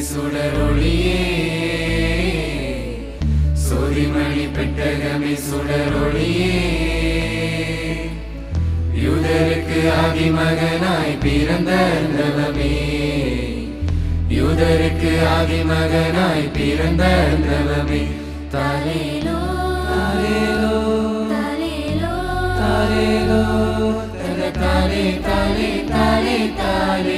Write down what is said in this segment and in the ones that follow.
சுடரொளியே. சொரிமணி பெட்டகமே சுடரொளியே. யூதருக்கு ஆதிமகனாய் பிறந்த நவமே யூதருக்கு ஆதிமகனாய் பிறந்த நவமே தாலேலோ தாலேலோ தாலேலோ தாலேலோ தல தாலே தாலே தாலே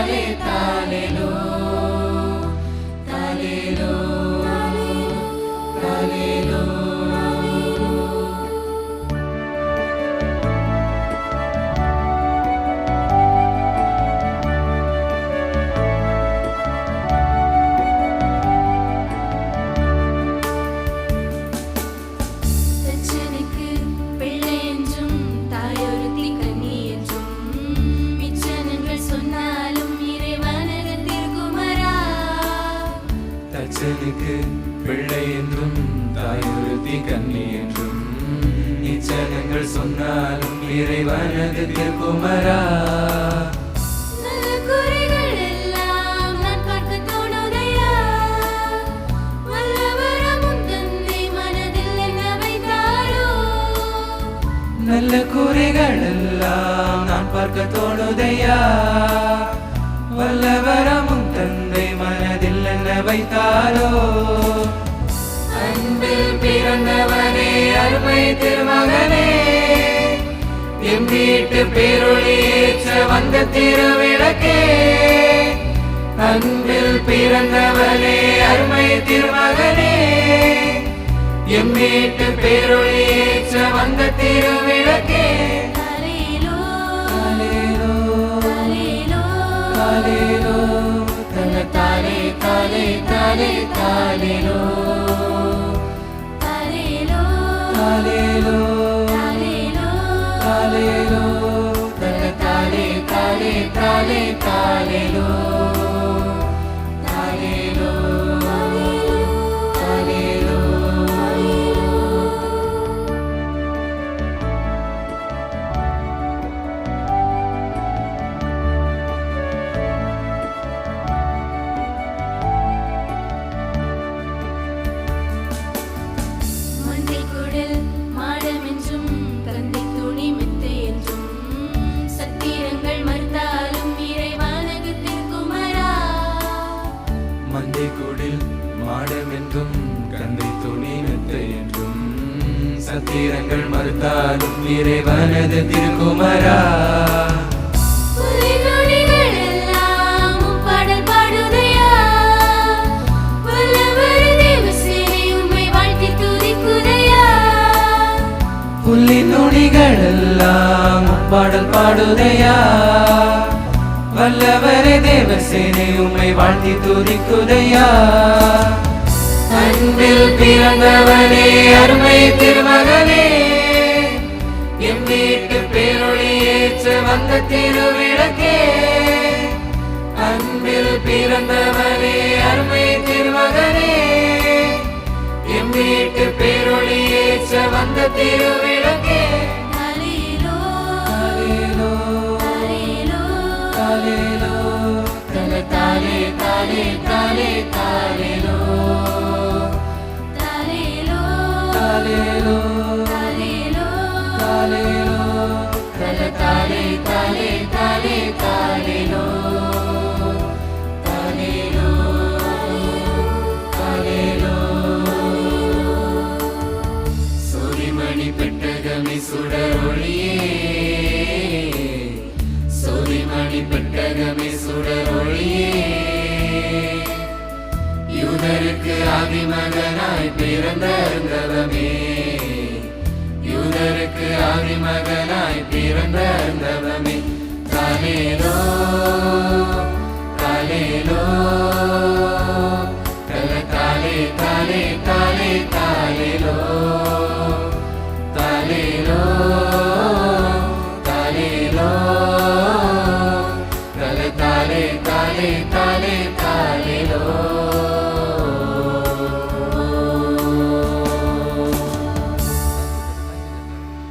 தாலே தாலே தச்சனுக்கு பிள்ளை என்றும் தாயொருத்தி கண்ணி என்றும் இச்சனங்கள் சொன்னாலும் இறைவனது திருக்குமரா. நல்ல குறைகள் எல்லாம் நான் பார்க்க தோணுதையா வல்லவரமும் வைத்தாரோ அன்பில் பிறந்தவனே அருமை திருமகனே எம் வீட்டு பேரொழியேற்ற வந்த திருவிளக்கே அன்பில் பிறந்தவனே அருமை திருமகனே எம் வீட்டு பேரொழியேற்ற வந்த திருவிளக்கே. தாலே தாலே தாலே தாலேலோ தாலேலோ தாலேலோ தாலேலோ மாடம் என்றும் கந்தை துணி மெத்தை என்றும். சத்திரங்கள் மறுத்தாலும் இறைவனது திருக்குமரா. புள்ளி பாடல் பாடுதையா? வல்லவரே தேவசேனை உம்மை வாழ்த்தி துதிக்குதையா? அன்பில் பிறந்தவனே அருமை திருமகனே. எம் வீட்டு பேரொளி ஏற்ற வந்த திருவிளக்கே. அன்பில் பிறந்தவனே அருமை திருமகனே. எம் வீட்டு பேரொளி ஏற்ற வந்த திருவிளக்கே. தல தாலே தாலே தாலே உலகமே சுடரொழியே. யூதருக்கு ஆதிமகனாய் பிறந்தவமே யூதருக்கு ஆதிமகனாய் பிறந்தவமே காலேலோ காலேலோ காலே காலே காலே Talé, talé.